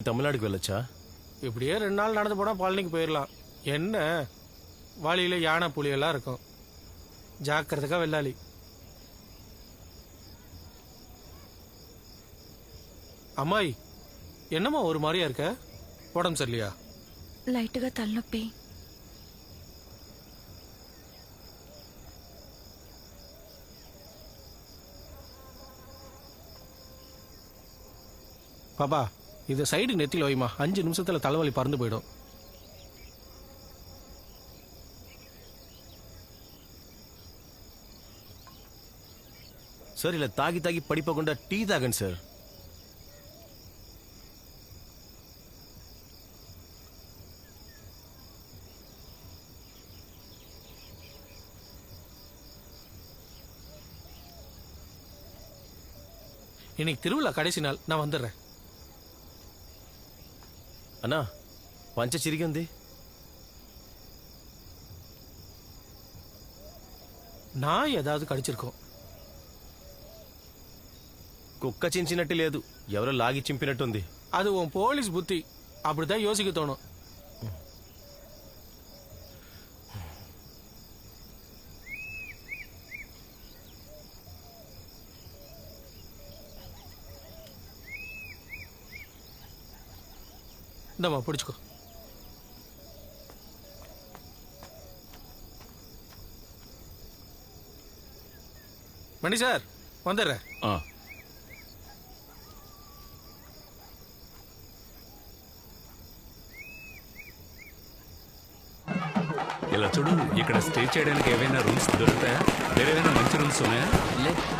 தமிழ்நாடுக்கு వెళ్ళొచ్చா இப்படியே ரெண்டு நாள் நடந்து போனால் பழனிக்கு போயிடலாம் என்ன வழியில் யானை புலி எல்லாம் இருக்கும் ஜாக்கிரதைக்கா வெள்ளாளி అమ్మాయి என்னம்மா ஒரு மாதிரியா இருக்க உடம்பு சரியில்லையா లైట్గా తలనొప్పి பாப்பா இது சைடு நெத்தியில் வைமா அஞ்சு நிமிஷத்தில் தலைவலி பறந்து போயிடும். சார் இல்லை தாகி தாகி படிப்பை கொண்ட டீ தாகன் சார். இன்னைக்கு திருவிழா கடைசி நாள். நான் வந்துடுறேன். అన్నా పంచ చిరిగి ఉంది நான் ஏதாவது கடிச்சிருக்கோம் కుక్క చించినట్టు లేదు ఎవరో లాగి చింపినట్టుంది அது உன் போலீஸ் புத்தி அப்படிதான் யோசிக்க தோணும் இந்தம்மா பிடிச்சுக்கோ மணி சார் வந்துடுறேன் ఆ, ఇలా చూడు ఇక్కడ స్టే చేయడానికి ఏవైనా రూమ్స్ దొరుకుతాయా వేరేమైనా మంచి రూమ్స్ ఉన్నాయా?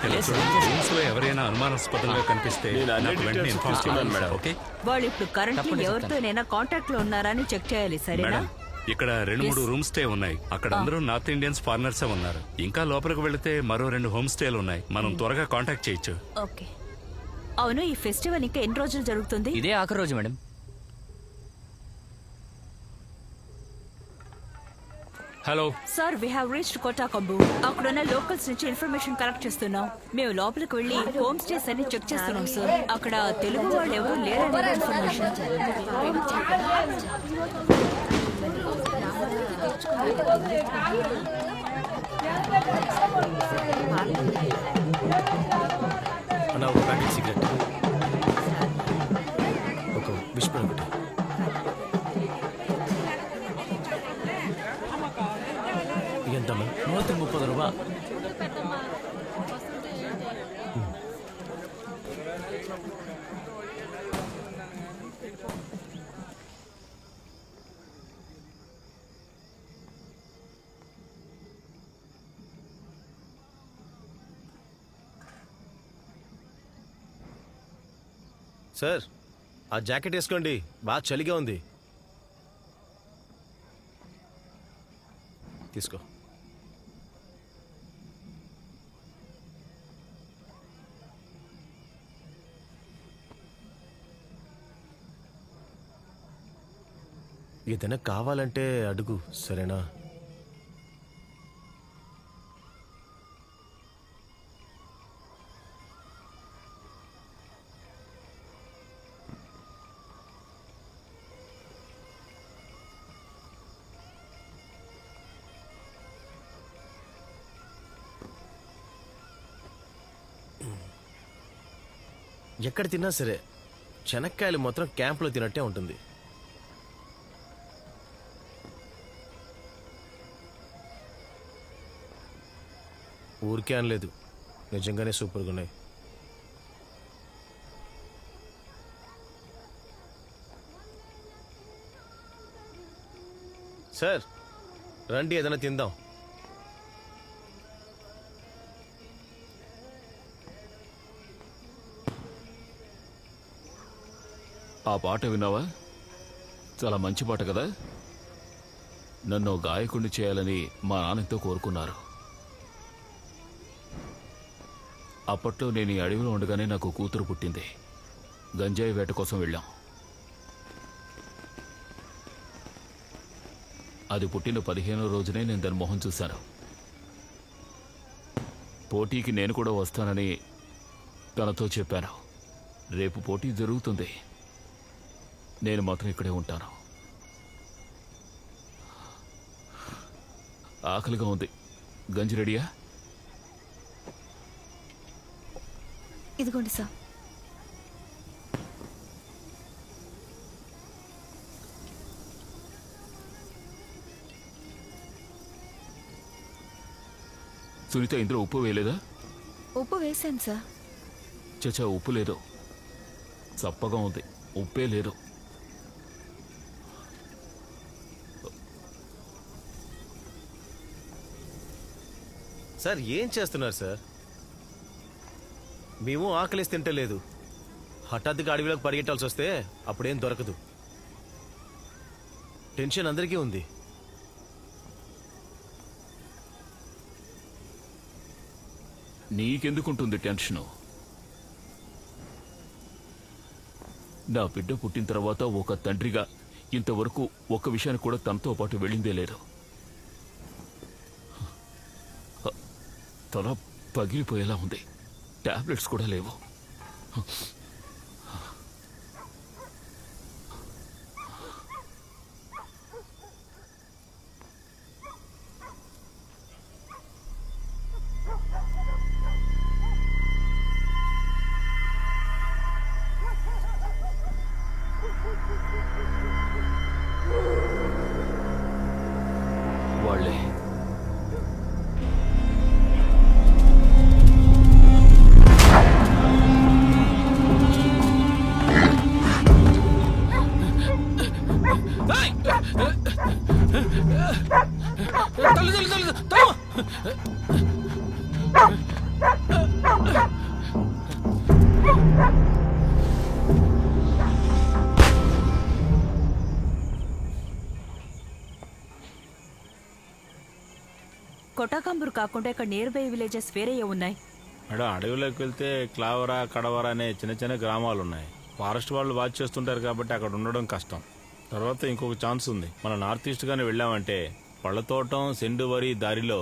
ఇలా చూడు రూమ్స్లో ఎవరైనా అనుమానాస్పదంగా కనిపిస్తే నేను అన్ని నాకు వెంటనే details ఇన్ఫార్మ్ తీసుకున్నాను చేయండి మేడం. ఓకే. వాళ్ళు ఇప్పుడు కరెంట్లీ ఎవరితోనైనా కాంటాక్ట్లో ఉన్నారా అని చెక్ చేయాలి సరేనా? మేడం ఇక్కడ రెండు మూడు రూమ్ స్టే ఉన్నాయి. అక్కడ అందరూ నార్త్ ఇండియన్స్ ఫారినర్స్ ఉన్నారు. ఇంకా లోపలికి వెళితే మరో రెండు హోమ్ స్టేలు ఉన్నాయి. మనం త్వరగా కాంటాక్ట్ చేయొచ్చు. ఓకే. అవును ఈ ఫెస్టివల్ ఇంకా ఎన్ని రోజులు జరుగుతుంది? ఇదే ఆఖరి రోజు madam. Hello sir we have reached Kotakambu అక్కడున్న లోకల్స్ నుంచి ఇన్ఫర్మేషన్ కలెక్ట్ చేస్తున్నాం. మేము లోపలికి వెళ్ళి హోమ్ స్టేస్ అన్ని చెక్ చేస్తున్నాం సార్ అక్కడ తెలుగు వాళ్ళు ఎవరు లేరనే ఇన్ఫర్మేషన్ అన్న నూతి సార్ ఆ జాకెట్ వేసుకోండి. బాగా చలిగా ఉంది. తీసుకో. ఏదైనా కావాలంటే అడుగు సరేనా? ఎక్కడ తిన్నా సరే చెనక్కాయలు మాత్రం క్యాంప్లో తినట్టే ఉంటుంది. ఊరికే అనలేదు. నిజంగానే సూపర్గా ఉన్నాయి. సార్ రండి ఏదైనా తిందాం. ఆ పాట విన్నావా? చాలా మంచి పాట కదా? నన్ను గాయకుడిని చేయాలని మా నాన్నతో కోరుకున్నారు. అప్పట్లో నేను ఈ అడవిలో ఉండగానే నాకు కూతురు పుట్టింది. గంజాయి వేట కోసం వెళ్ళాం. అది పుట్టిన పదిహేనో రోజునే నేను దాని మొహం చూశాను. పోటీకి నేను కూడా వస్తానని తనతో చెప్పాను. రేపు పోటీ జరుగుతుంది. నేను మాత్రం ఇక్కడే ఉంటాను. ఆకలిగా ఉంది. గంజి రెడీయా? ఇదిగోండి సార్. సునీత ఇందులో ఉప్పు వేయలేదా? ఉప్పు వేశాను సార్. చచ్చా ఉప్పు లేదు. చప్పగా ఉంది. ఉప్పే లేదు. సార్ ఏం చేస్తున్నారు సార్? మేము ఆకలిసి తింటలేదు. హఠాత్తుగా అడవిలోకి పరిగెట్టాల్సి వస్తే అప్పుడేం దొరకదు. టెన్షన్ అందరికీ ఉంది. నీకెందుకుంటుంది టెన్షను? నా బిడ్డ పుట్టిన తర్వాత ఒక తండ్రిగా ఇంతవరకు ఒక్క విషయాన్ని కూడా తనతో పాటు వెళ్ళిందే లేదు. తల పగిలిపోయేలా ఉంది. టాబ్లెట్స్ కూడా లేవు. తల్లి తల్లి తల్లి తల్లి. కొటాకంబూర్ కాకుండా ఇక్కడ నియర్ బై విలేజెస్ వేరే ఉన్నాయి? మేడం అడవిలోకి వెళ్తే క్లావరా కడవరా అనే చిన్న చిన్న గ్రామాలు ఉన్నాయి. ఫారెస్ట్ వాళ్ళు వాచ్ చేస్తుంటారు కాబట్టి అక్కడ ఉండడం కష్టం. తర్వాత ఇంకొక ఛాన్స్ ఉంది. మన నార్త్ ఈస్ట్ గానే వెళ్ళామంటే పళ్ళతోటం సెండు వరి దారిలో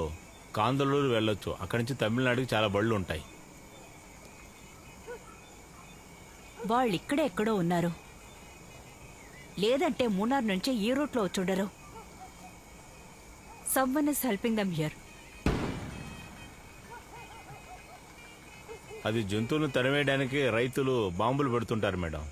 కాందలూరు వెళ్ళొచ్చు. అక్కడి నుంచి తమిళనాడుకి చాలా బళ్ళు ఉంటాయి. వాళ్ళు ఇక్కడే ఎక్కడో ఉన్నారు. లేదంటే మూనార్ నుంచి ఈ రూట్లో వచ్చుండరు someone is helping them here అది జంతువులను తరిమేయడానికి రైతులు బాంబులు పెడుతుంటారు మేడం.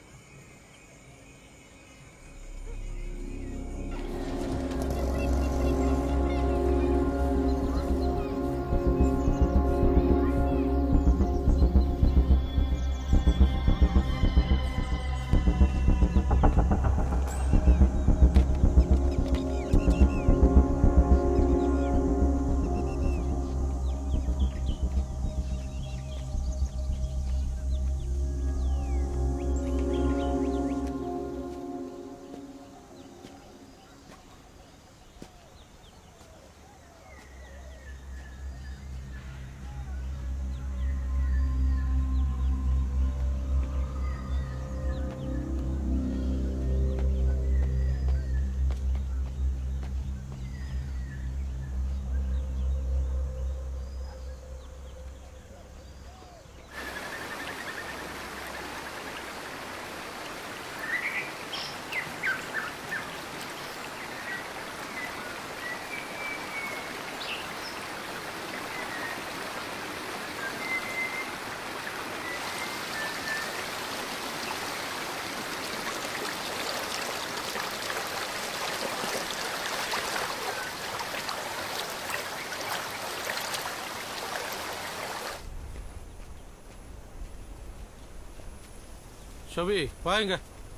ஷோபி வாங்க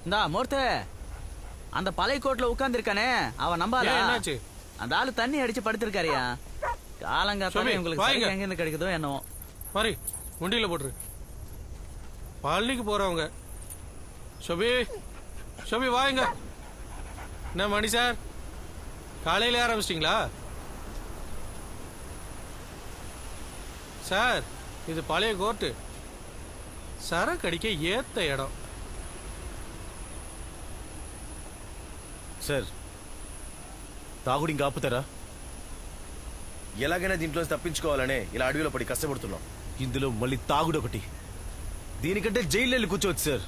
இந்தா மூர்த்து. அந்த பழைய கோட்ல உட்கார்ந்திருக்கானே அவன் நம்பால ஏன், என்னாச்சு? அந்த ஆளு தண்ணி அடிச்சு படுத்திருக்காருயா காலங்காத்தால உங்களுக்கு. சரக்கு எங்கிருந்து கிடைக்குதோ என்னவோ. மாதிரி முண்டியில் போட்டுரு. பழனிக்கு போறவங்க. ஷோபி ஷோபி வாங்க. என்ன மணி சார்? காலையில ஆரம்பிச்சிட்டிங்களா? சார் இது பழைய கோர்ட்டு சரக்கு அடிக்க ஏத்த இடம். సార్ తాగుడు ఇంకా ఆపుతారా? ఎలాగైనా దీంట్లో తప్పించుకోవాలనే ఇలా అడవిలో పడి కష్టపడుతున్నాం. ఇందులో మళ్ళీ తాగుడు ఒకటి. దీనికంటే జైలు వెళ్ళి కూర్చోవచ్చు సార్.